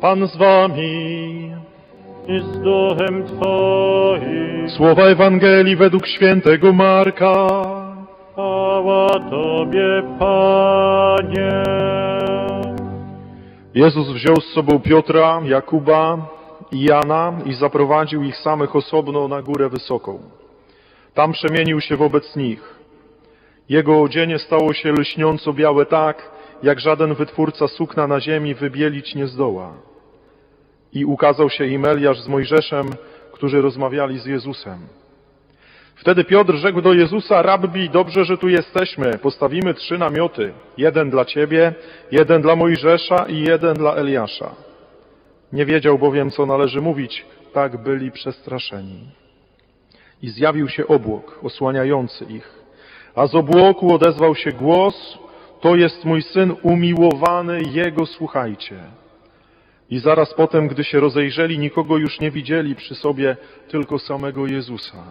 Pan z wami. i z duchem Twoim. Słowa Ewangelii według świętego Marka. Chwała Tobie, Panie. Jezus wziął z sobą Piotra, Jakuba i Jana i zaprowadził ich samych osobno na górę wysoką. Tam przemienił się wobec nich. Jego odzienie stało się lśniąco białe tak, jak żaden wytwórca sukna na ziemi wybielić nie zdoła. I ukazał się im Eliasz z Mojżeszem, którzy rozmawiali z Jezusem. Wtedy Piotr rzekł do Jezusa, Rabbi, dobrze, że tu jesteśmy. Postawimy trzy namioty. Jeden dla Ciebie, jeden dla Mojżesza i jeden dla Eliasza. Nie wiedział bowiem, co należy mówić. Tak byli przestraszeni. I zjawił się obłok, osłaniający ich. A z obłoku odezwał się głos, to jest mój syn umiłowany, jego słuchajcie. I zaraz potem, gdy się rozejrzeli, nikogo już nie widzieli przy sobie, tylko samego Jezusa.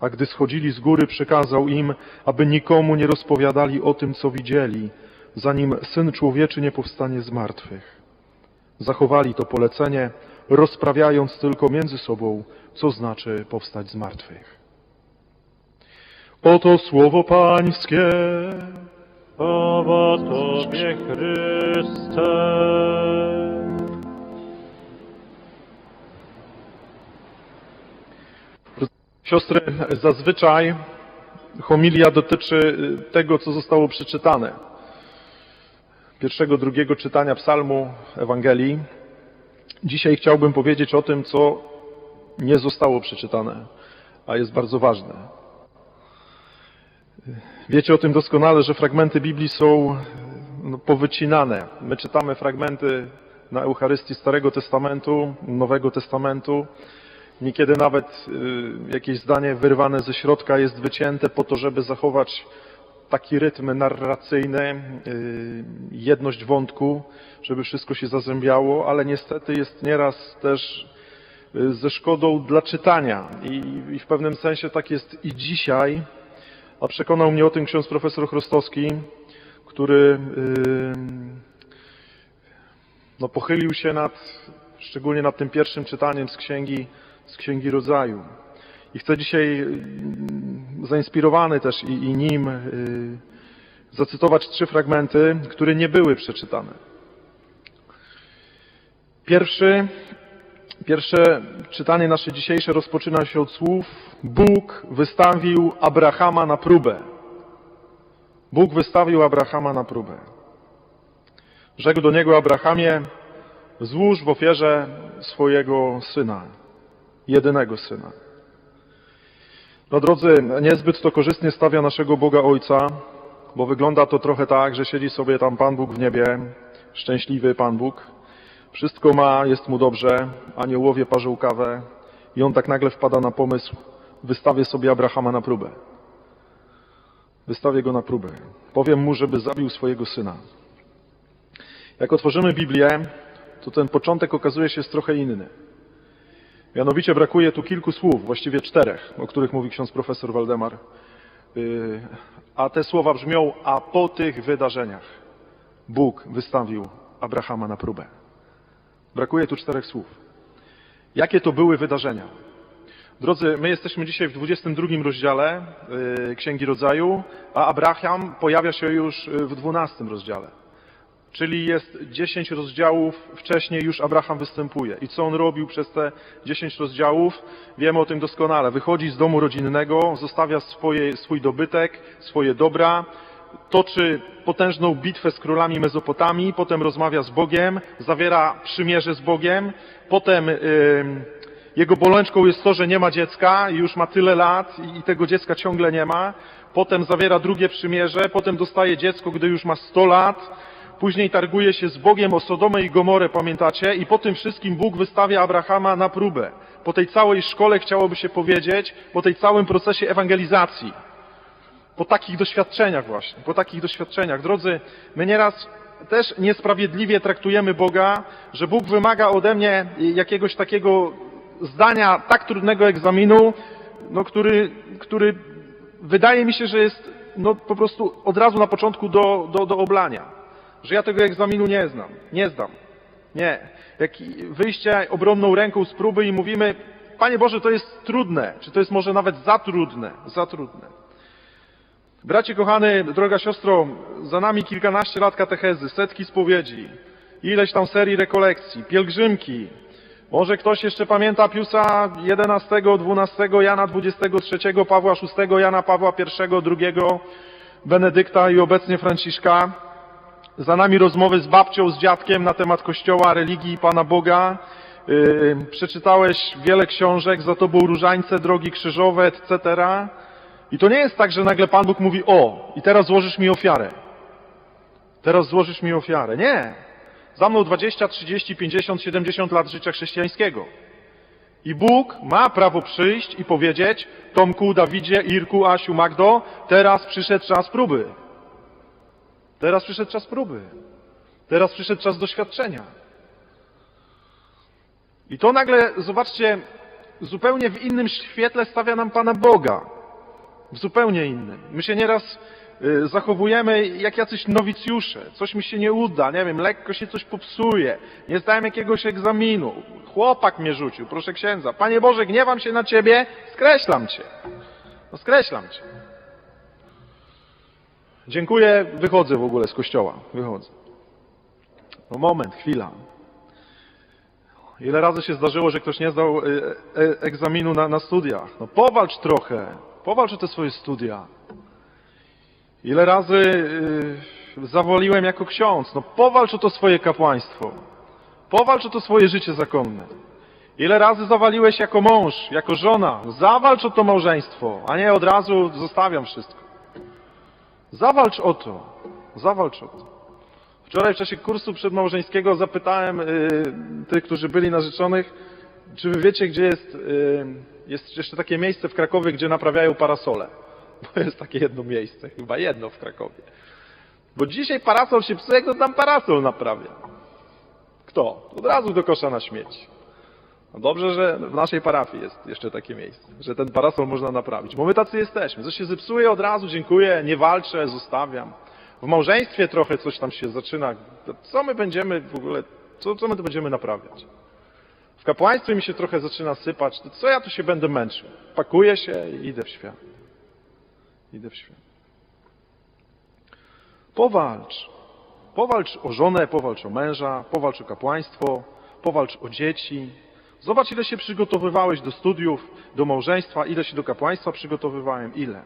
A gdy schodzili z góry, przykazał im, aby nikomu nie rozpowiadali o tym, co widzieli, zanim Syn Człowieczy nie powstanie z martwych. Zachowali to polecenie, rozprawiając tylko między sobą, co znaczy powstać z martwych. Oto słowo Pańskie. Chwała Tobie, Chryste. Siostry, zazwyczaj homilia dotyczy tego, co zostało przeczytane. Pierwszego, drugiego czytania psalmu Ewangelii. Dzisiaj chciałbym powiedzieć o tym, co nie zostało przeczytane, a jest bardzo ważne. Wiecie o tym doskonale, że fragmenty Biblii są no, powycinane. My czytamy fragmenty na Eucharystii Starego Testamentu, Nowego Testamentu. Niekiedy nawet y, jakieś zdanie wyrwane ze środka jest wycięte po to, żeby zachować taki rytm narracyjny, y, jedność wątku, żeby wszystko się zazębiało, ale niestety jest nieraz też y, ze szkodą dla czytania. I, w pewnym sensie tak jest i dzisiaj, a przekonał mnie o tym ksiądz profesor Chrostowski, który no, pochylił się nad, szczególnie nad tym pierwszym czytaniem z księgi z Księgi Rodzaju. I chcę dzisiaj, mm, zainspirowany też i, i nim, y, zacytować trzy fragmenty, które nie były przeczytane. Pierwszy, pierwsze czytanie nasze dzisiejsze rozpoczyna się od słów Bóg wystawił Abrahama na próbę. Bóg wystawił Abrahama na próbę. Rzekł do niego Abrahamie, złóż w ofierze swojego syna jedynego Syna. No drodzy, niezbyt to korzystnie stawia naszego Boga Ojca, bo wygląda to trochę tak, że siedzi sobie tam Pan Bóg w niebie, szczęśliwy Pan Bóg, wszystko ma, jest mu dobrze, aniołowie parzą kawę i on tak nagle wpada na pomysł, wystawię sobie Abrahama na próbę. Wystawię go na próbę. Powiem mu, żeby zabił swojego syna. Jak otworzymy Biblię, to ten początek okazuje się jest trochę inny. Mianowicie brakuje tu kilku słów, właściwie czterech, o których mówi ksiądz profesor Waldemar. Yy, a te słowa brzmią, a po tych wydarzeniach Bóg wystawił Abrahama na próbę. Brakuje tu czterech słów. Jakie to były wydarzenia? Drodzy, my jesteśmy dzisiaj w 22 rozdziale yy, Księgi Rodzaju, a Abraham pojawia się już w 12 rozdziale. Czyli jest 10 rozdziałów wcześniej już Abraham występuje. I co on robił przez te 10 rozdziałów? Wiemy o tym doskonale. Wychodzi z domu rodzinnego, zostawia swoje, swój dobytek, swoje dobra, toczy potężną bitwę z królami Mezopotamii, potem rozmawia z Bogiem, zawiera przymierze z Bogiem, potem yy, jego bolączką jest to, że nie ma dziecka i już ma tyle lat i tego dziecka ciągle nie ma. Potem zawiera drugie przymierze, potem dostaje dziecko, gdy już ma 100 lat, Później targuje się z Bogiem o Sodomę i Gomorę, pamiętacie? I po tym wszystkim Bóg wystawia Abrahama na próbę. Po tej całej szkole chciałoby się powiedzieć, po tej całym procesie ewangelizacji. Po takich doświadczeniach właśnie, po takich doświadczeniach. Drodzy, my nieraz też niesprawiedliwie traktujemy Boga, że Bóg wymaga ode mnie jakiegoś takiego zdania tak trudnego egzaminu, no, który, który wydaje mi się, że jest no, po prostu od razu na początku do, do, do oblania że ja tego egzaminu nie znam, nie zdam. Nie. Jak wyjście obronną ręką z próby i mówimy, Panie Boże, to jest trudne, czy to jest może nawet za trudne, za trudne. Bracie kochany, droga siostro, za nami kilkanaście lat katechezy, setki spowiedzi, ileś tam serii rekolekcji, pielgrzymki. Może ktoś jeszcze pamięta Piusa XI, XII, Jana XXIII, Pawła VI, Jana Pawła I, II, Benedykta i obecnie Franciszka. Za nami rozmowy z babcią, z dziadkiem na temat Kościoła, religii i Pana Boga. Yy, przeczytałeś wiele książek, za tobą różańce, drogi krzyżowe, etc. I to nie jest tak, że nagle Pan Bóg mówi, o, i teraz złożysz mi ofiarę. Teraz złożysz mi ofiarę. Nie. Za mną 20, 30, 50, 70 lat życia chrześcijańskiego. I Bóg ma prawo przyjść i powiedzieć, Tomku, Dawidzie, Irku, Asiu, Magdo, teraz przyszedł czas próby. Teraz przyszedł czas próby. Teraz przyszedł czas doświadczenia. I to nagle, zobaczcie, zupełnie w innym świetle stawia nam Pana Boga. W zupełnie innym. My się nieraz y, zachowujemy jak jacyś nowicjusze. Coś mi się nie uda, nie wiem, lekko się coś popsuje. Nie zdałem jakiegoś egzaminu. Chłopak mnie rzucił, proszę księdza. Panie Boże, gniewam się na Ciebie, skreślam Cię. No skreślam Cię. Dziękuję, wychodzę w ogóle z kościoła. Wychodzę. No moment, chwila. Ile razy się zdarzyło, że ktoś nie zdał y, e, egzaminu na, na studiach? No powalcz trochę. Powalcz o te swoje studia. Ile razy y, zawoliłem jako ksiądz? No powalcz o to swoje kapłaństwo. Powalcz o to swoje życie zakonne. Ile razy zawaliłeś jako mąż, jako żona? Zawalcz o to małżeństwo, a nie od razu zostawiam wszystko. Zawalcz o to. Zawalcz o to. Wczoraj w czasie kursu przedmałżeńskiego zapytałem y, tych, którzy byli narzeczonych, czy wy wiecie, gdzie jest, y, jest jeszcze takie miejsce w Krakowie, gdzie naprawiają parasole? Bo jest takie jedno miejsce, chyba jedno w Krakowie. Bo dzisiaj parasol się psuje, kto tam parasol naprawia? Kto? Od razu do kosza na śmieci. No dobrze, że w naszej parafii jest jeszcze takie miejsce, że ten parasol można naprawić. Bo my tacy jesteśmy. Coś się zepsuje od razu, dziękuję, nie walczę, zostawiam. W małżeństwie trochę coś tam się zaczyna. Co my będziemy w ogóle, co, co my tu będziemy naprawiać? W kapłaństwie mi się trochę zaczyna sypać. To co ja tu się będę męczył? Pakuję się i idę w świat. Idę w świat. Powalcz. Powalcz o żonę, powalcz o męża, powalcz o kapłaństwo, powalcz o dzieci. Zobacz, ile się przygotowywałeś do studiów, do małżeństwa, ile się do kapłaństwa przygotowywałem, ile.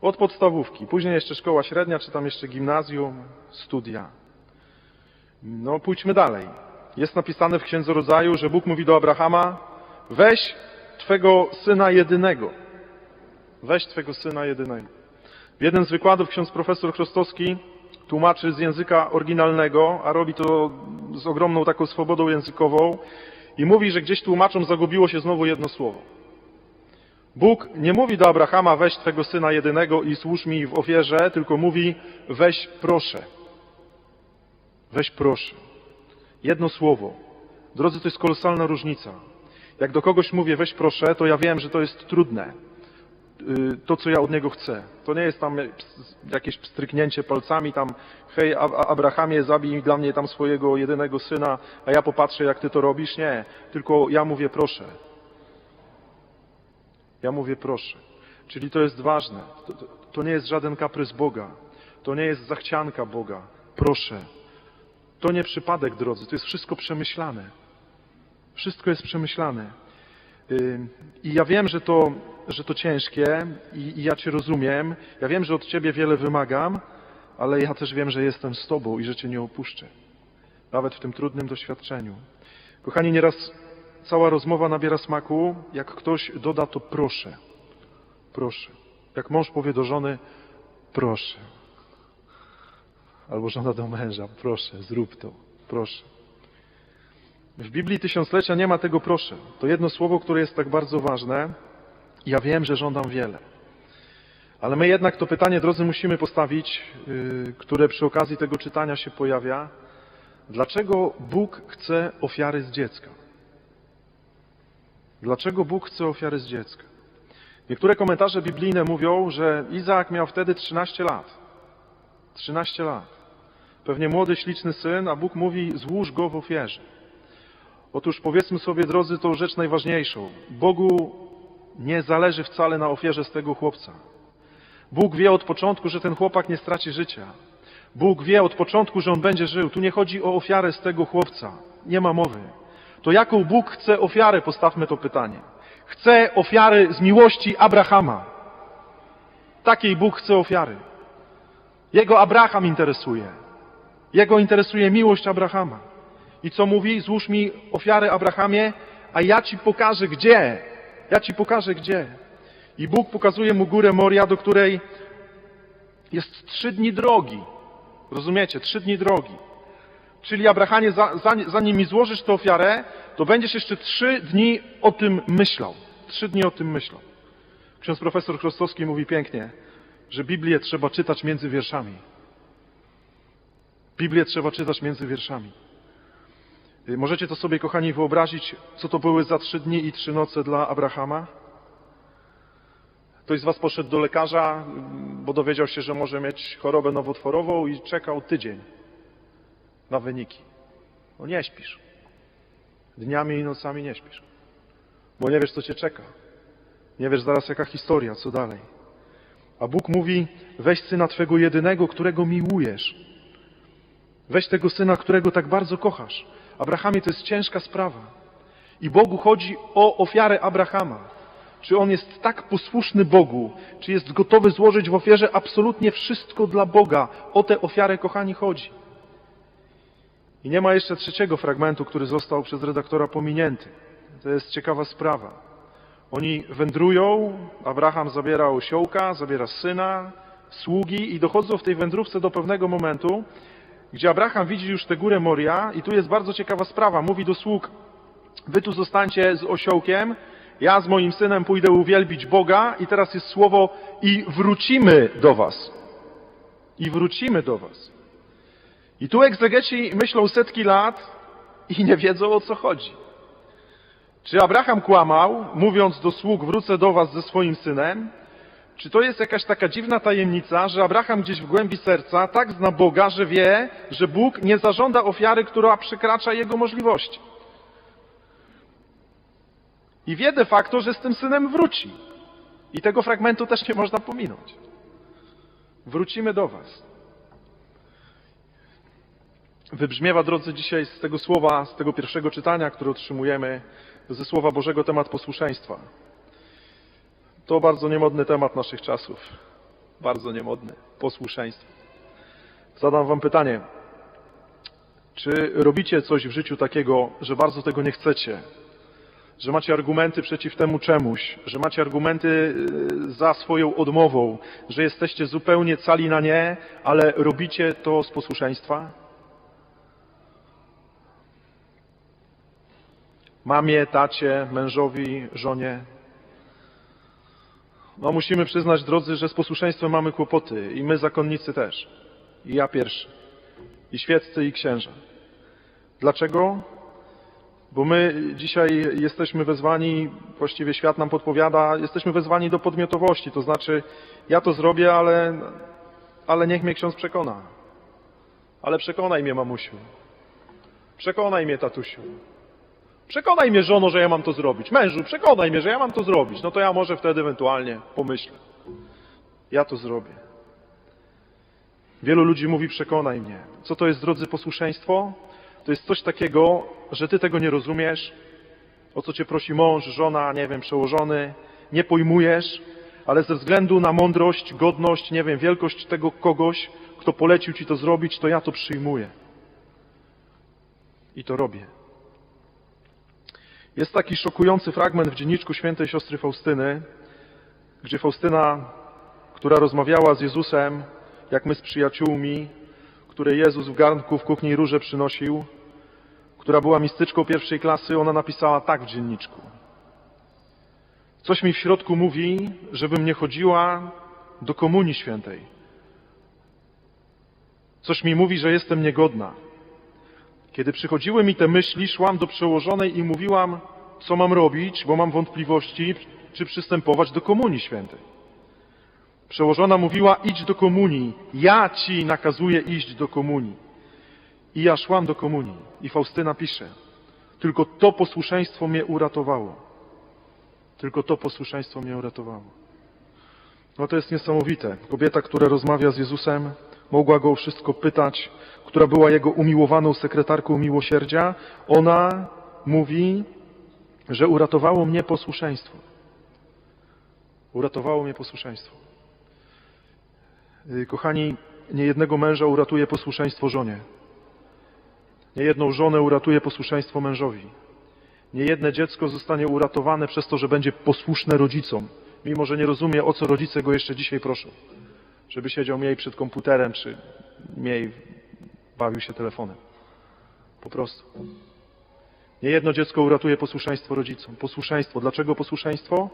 Od podstawówki, później jeszcze szkoła średnia, czy tam jeszcze gimnazjum, studia. No, pójdźmy dalej. Jest napisane w Księdze Rodzaju, że Bóg mówi do Abrahama, weź Twego Syna jedynego. Weź Twego Syna jedynego. W jeden z wykładów ksiądz profesor Chrostowski tłumaczy z języka oryginalnego, a robi to z ogromną taką swobodą językową i mówi, że gdzieś tłumaczom zagubiło się znowu jedno słowo. Bóg nie mówi do Abrahama, weź Twego Syna jedynego i służ mi w ofierze, tylko mówi, weź proszę. Weź proszę. Jedno słowo. Drodzy, to jest kolosalna różnica. Jak do kogoś mówię, weź proszę, to ja wiem, że to jest trudne. Y, To, co ja od niego chcę. To nie jest tam jakieś pstryknięcie palcami, tam, hej, Ab- Abrahamie, zabij dla mnie tam swojego jedynego syna, a ja popatrzę, jak ty to robisz. Nie. Tylko ja mówię, proszę. Ja mówię, proszę. Czyli to jest ważne. To, to, to nie jest żaden kaprys Boga. To nie jest zachcianka Boga. Proszę. To nie przypadek, drodzy. To jest wszystko przemyślane. Wszystko jest przemyślane. I ja wiem, że to, że to ciężkie i, i ja Cię rozumiem. Ja wiem, że od Ciebie wiele wymagam, ale ja też wiem, że jestem z Tobą i że Cię nie opuszczę. Nawet w tym trudnym doświadczeniu. Kochani, nieraz cała rozmowa nabiera smaku, jak ktoś doda to proszę. Proszę. Jak mąż powie do żony, proszę. Albo żona do męża, proszę, zrób to, proszę. W Biblii Tysiąclecia nie ma tego proszę. To jedno słowo, które jest tak bardzo ważne. Ja wiem, że żądam wiele. Ale my jednak to pytanie, drodzy, musimy postawić, yy, które przy okazji tego czytania się pojawia. Dlaczego Bóg chce ofiary z dziecka? Dlaczego Bóg chce ofiary z dziecka? Niektóre komentarze biblijne mówią, że Izaak miał wtedy 13 lat. 13 lat. Pewnie młody, śliczny syn, a Bóg mówi, złóż go w ofierze. Otóż powiedzmy sobie, drodzy, tą rzecz najważniejszą. Bogu nie zależy wcale na ofierze z tego chłopca. Bóg wie od początku, że ten chłopak nie straci życia. Bóg wie od początku, że on będzie żył. Tu nie chodzi o ofiarę z tego chłopca. Nie ma mowy. To jaką Bóg chce ofiarę? Postawmy to pytanie. Chce ofiary z miłości Abrahama. Takiej Bóg chce ofiary. Jego Abraham interesuje. Jego interesuje miłość Abrahama. I co mówi? Złóż mi ofiarę Abrahamie, a ja ci pokażę gdzie. Ja ci pokażę gdzie. I Bóg pokazuje mu górę Moria, do której jest trzy dni drogi. Rozumiecie? Trzy dni drogi. Czyli Abrahamie, za- za- zanim mi złożysz tę ofiarę, to będziesz jeszcze trzy dni o tym myślał. Trzy dni o tym myślał. Ksiądz profesor Chrostowski mówi pięknie, że Biblię trzeba czytać między wierszami. Biblię trzeba czytać między wierszami. Y, Możecie to sobie, kochani, wyobrazić, co to były za trzy dni i trzy noce dla Abrahama? Ktoś z Was poszedł do lekarza, mm, bo dowiedział się, że może mieć chorobę nowotworową i czekał tydzień na wyniki. No nie śpisz. Dniami i nocami nie śpisz. Bo nie wiesz, co Cię czeka. Nie wiesz zaraz, jaka historia, co dalej. A Bóg mówi, weź Syna Twego jedynego, którego miłujesz. Weź tego Syna, którego tak bardzo kochasz. Abrahamie, to jest ciężka sprawa. I Bogu chodzi o ofiarę Abrahama. Czy on jest tak posłuszny Bogu, czy jest gotowy złożyć w ofierze absolutnie wszystko dla Boga. O tę ofiarę, kochani, chodzi. I nie ma jeszcze trzeciego fragmentu, który został przez redaktora pominięty. To jest ciekawa sprawa. Oni wędrują, Abraham zabiera osiołka, zabiera syna, sługi i dochodzą w tej wędrówce do pewnego momentu, gdzie Abraham widzi już tę górę Moria i tu jest bardzo ciekawa sprawa. Mówi do sług, wy tu zostańcie z osiołkiem, ja z moim synem pójdę uwielbić Boga i teraz jest słowo i wrócimy do was. I wrócimy do was. I tu egzegeci myślą setki lat i nie wiedzą o co chodzi. Czy Abraham kłamał, mówiąc do sług wrócę do was ze swoim synem? Czy to jest jakaś taka dziwna tajemnica, że Abraham gdzieś w głębi serca tak zna Boga, że wie, że Bóg nie zażąda ofiary, która przekracza jego możliwości? I wie de facto, że z tym synem wróci. I tego fragmentu też nie można pominąć. Wrócimy do Was. Wybrzmiewa, drodzy, dzisiaj z tego słowa, z tego pierwszego czytania, które otrzymujemy, ze Słowa Bożego temat posłuszeństwa. To bardzo niemodny temat naszych czasów. Bardzo niemodny. Posłuszeństwo. Zadam Wam pytanie. Czy robicie coś w życiu takiego, że bardzo tego nie chcecie? Że macie argumenty przeciw temu czemuś, że macie argumenty y, za swoją odmową, że jesteście zupełnie cali na nie, ale robicie to z posłuszeństwa? Mamie, tacie, mężowi, żonie, no musimy przyznać, drodzy, że z posłuszeństwem mamy kłopoty i my zakonnicy też. I ja pierwszy. I świeccy i księża. Dlaczego? Bo my dzisiaj jesteśmy wezwani, właściwie świat nam podpowiada, jesteśmy wezwani do podmiotowości. To znaczy, ja to zrobię, ale, ale niech mnie ksiądz przekona. Ale przekonaj mnie, mamusiu. Przekonaj mnie, tatusiu. Przekonaj mnie, żono, że ja mam to zrobić. Mężu, przekonaj mnie, że ja mam to zrobić. No to ja może wtedy ewentualnie pomyślę. Ja to zrobię. Wielu ludzi mówi, przekonaj mnie. Co to jest, drodzy, posłuszeństwo? To jest coś takiego, że ty tego nie rozumiesz, o co cię prosi mąż, żona, nie wiem, przełożony, nie pojmujesz, ale ze względu na mądrość, godność, nie wiem, wielkość tego kogoś, kto polecił ci to zrobić, to ja to przyjmuję. I to robię. Jest taki szokujący fragment w dzienniczku świętej siostry Faustyny, gdzie Faustyna, która rozmawiała z Jezusem, jak my z przyjaciółmi, które Jezus w garnku w kuchni róże przynosił, która była mistyczką pierwszej klasy, ona napisała tak w dzienniczku. Coś mi w środku mówi, żebym nie chodziła do komunii świętej. Coś mi mówi, że jestem niegodna. Kiedy przychodziły mi te myśli, szłam do przełożonej i mówiłam, co mam robić, bo mam wątpliwości, czy przystępować do komunii świętej. Przełożona mówiła, idź do komunii. Ja ci nakazuję iść do komunii. I ja szłam do komunii i Faustyna pisze, tylko to posłuszeństwo mnie uratowało. Tylko to posłuszeństwo mnie uratowało. No to jest niesamowite. Kobieta, która rozmawia z Jezusem, mogła go o wszystko pytać, która była jego umiłowaną sekretarką miłosierdzia, ona mówi, że uratowało mnie posłuszeństwo. Uratowało mnie posłuszeństwo. Yy, Kochani, niejednego męża uratuje posłuszeństwo żonie. Niejedną żonę uratuje posłuszeństwo mężowi. Niejedne dziecko zostanie uratowane przez to, że będzie posłuszne rodzicom, mimo że nie rozumie, o co rodzice go jeszcze dzisiaj proszą. Żeby siedział mniej przed komputerem, czy mniej bawił się telefonem. Po prostu. Niejedno dziecko uratuje posłuszeństwo rodzicom. Posłuszeństwo. Dlaczego posłuszeństwo?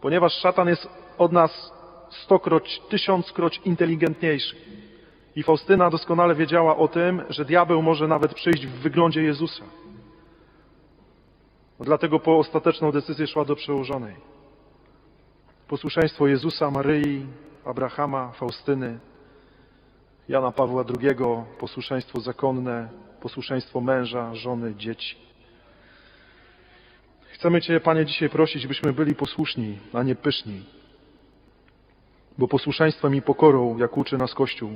Ponieważ szatan jest od nas stokroć, tysiąckroć inteligentniejszy. I Faustyna doskonale wiedziała o tym, że diabeł może nawet przyjść w wyglądzie Jezusa. Dlatego po ostateczną decyzję szła do przełożonej. Posłuszeństwo Jezusa, Maryi, Abrahama, Faustyny, Jana Pawła II, posłuszeństwo zakonne, posłuszeństwo męża, żony, dzieci. Chcemy Cię, Panie, dzisiaj prosić, byśmy byli posłuszni, a nie pyszni. Bo posłuszeństwem i pokorą, jak uczy nas Kościół,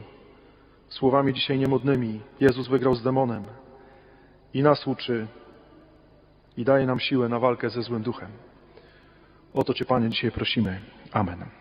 słowami dzisiaj niemodnymi, Jezus wygrał z demonem i nas uczy i daje nam siłę na walkę ze złym duchem. O to Cię, Panie, dzisiaj prosimy. Amen.